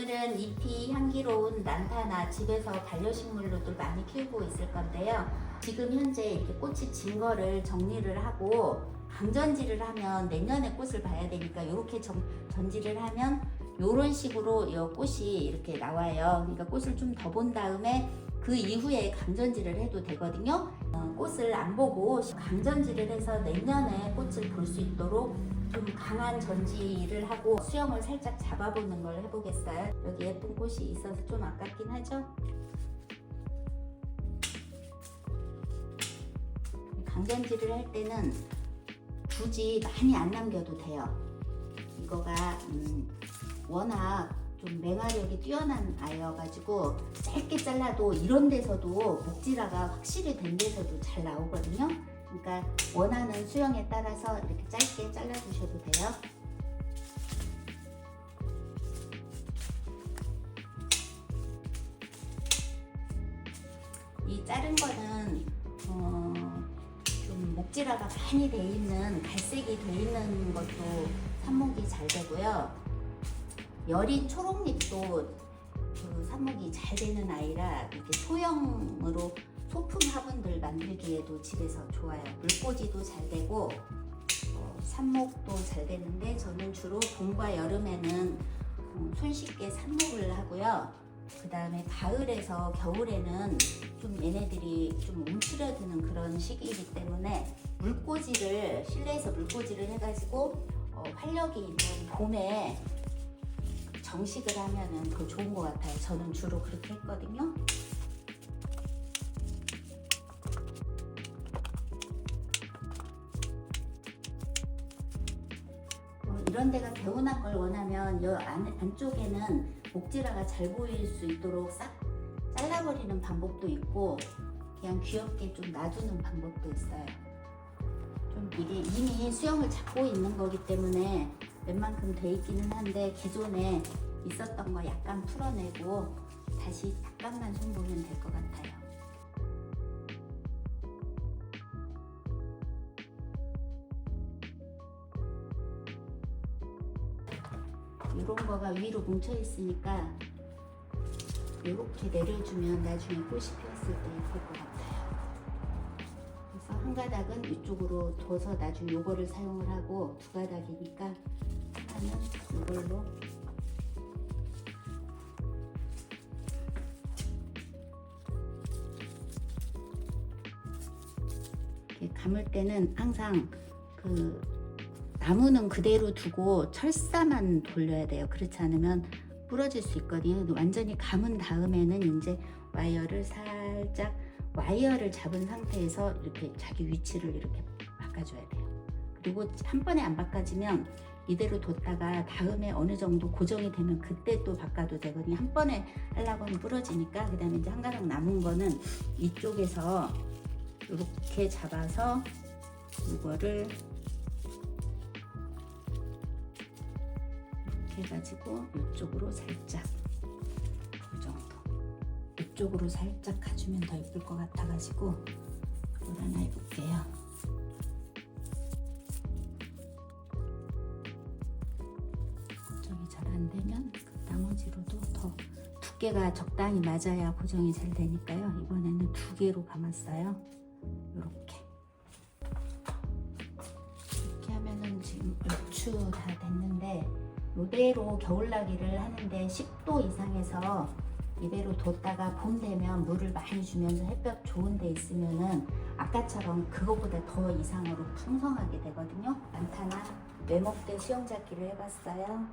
오늘은 잎이 향기로운 난타나 집에서 반려식물로도 많이 키우고 있을 건데요. 지금 현재 이렇게 꽃이 진 거를 정리를 하고 강전지를 하면 내년에 꽃을 봐야 되니까 이렇게 전, 전지를 하면 이런 식으로 이 꽃이 이렇게 나와요. 그러니까 꽃을 좀 더 본 다음에 그 이후에 강전지를 해도 되거든요. 어, 꽃을 안 보고 강전지를 해서 내년에 꽃을 볼 수 있도록 좀 강한 전지를 하고 수영을 살짝 잡아보는 걸 해보겠어요. 여기 예쁜 꽃이 있어서 좀 아깝긴 하죠. 강전지를 할 때는 굳이 많이 안 남겨도 돼요. 이거가 음, 워낙 좀 맹화력이 뛰어난 아이여가지고 짧게 잘라도 이런 데서도 목지라가 확실히 된 데서도 잘 나오거든요. 그러니까 원하는 수영에 따라서 이렇게 짧게 잘라주셔도 돼요. 이 자른 거는 어, 좀 목질화가 많이 돼 있는 갈색이 돼 있는 것도 삽목이 잘 되고요. 여린 초록잎도 그 삽목이 잘 되는 아이라 이렇게 소형으로 소품 화분들 만들기에도 집에서 좋아요. 물꽂이도 잘 되고 어, 삽목도 잘 되는데 저는 주로 봄과 여름에는 음, 손쉽게 삽목을 하고요. 그 다음에 가을에서 겨울에는 좀 얘네들이 좀 움츠려드는 그런 시기이기 때문에 물꽂이를 실내에서 물꽂이를 해가지고 어, 활력이 있는 봄에 정식을 하면은 그 좋은 것 같아요. 저는 주로 그렇게 했거든요. 어, 이런 데가 개운한 걸 원하면 이 안, 안쪽에는 목지라가 잘 보일 수 있도록 싹 잘라버리는 방법도 있고 그냥 귀엽게 좀 놔두는 방법도 있어요. 좀 이게 이미 수영을 잡고 있는 거기 때문에 웬만큼 돼 있기는 한데 기존에 있었던 거 약간 풀어내고 다시 약간만 손 보면 될 것 같아요. 이런 거가 위로 뭉쳐 있으니까 이렇게 내려주면 나중에 꽃이 피었을 때 예쁠 것 같아요. 그래서 한 가닥은 이쪽으로 둬서 나중에 요거를 사용을 하고 두 가닥이니까 하나는 이걸로 감을 때는 항상 그 나무는 그대로 두고 철사만 돌려야 돼요. 그렇지 않으면 부러질 수 있거든요. 완전히 감은 다음에는 이제 와이어를 살짝 와이어를 잡은 상태에서 이렇게 자기 위치를 이렇게 바꿔줘야 돼요. 그리고 한 번에 안 바꿔지면 이대로 뒀다가 다음에 어느 정도 고정이 되면 그때 또 바꿔도 되거든요. 한 번에 하려고 하면 부러지니까 그 다음에 이제 한 가닥 남은 거는 이쪽에서 이렇게 잡아서 이거를 이렇게 해가지고 이쪽으로 살짝 이 정도 이쪽으로 살짝 가주면 더 예쁠 것 같아가지고 이걸 하나 해볼게요. 고정이 잘 안 되면 그 나머지로도 더 두께가 적당히 맞아야 고정이 잘 되니까요. 이번에는 두 개로 감았어요. 이렇게 이렇게 하면은 지금 얼추 다 됐는데 이대로 겨울나기를 하는데 10도 이상에서 이대로 뒀다가 봄 되면 물을 많이 주면서 햇볕 좋은 데 있으면은 아까처럼 그거보다 더 이상으로 풍성하게 되거든요. 난타나 외목대 수영잡기를 해봤어요.